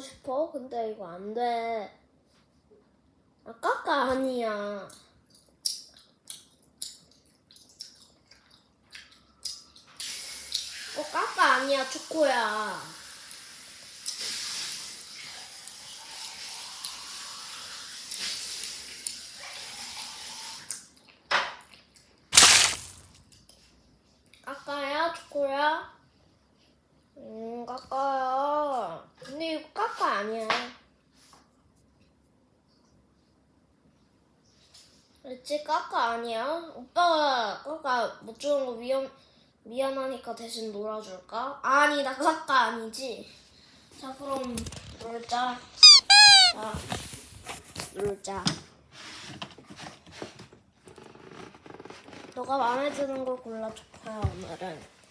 싶어. 근데 이거 안 돼. 아, 까까 아니야. 어, 까까 아니야, 초코야. 까까야, 초코야? 음, 까까 아니야. 그렇지, 까까 아니야. 오빠가 까까 못 주는 거 위험, 미안하니까 대신 놀아줄까? 아니, 나 까까 아니지. 자, 그럼 놀자. 자, 놀자. 너가 마음에 드는 걸 골라, 초코야, 오늘은.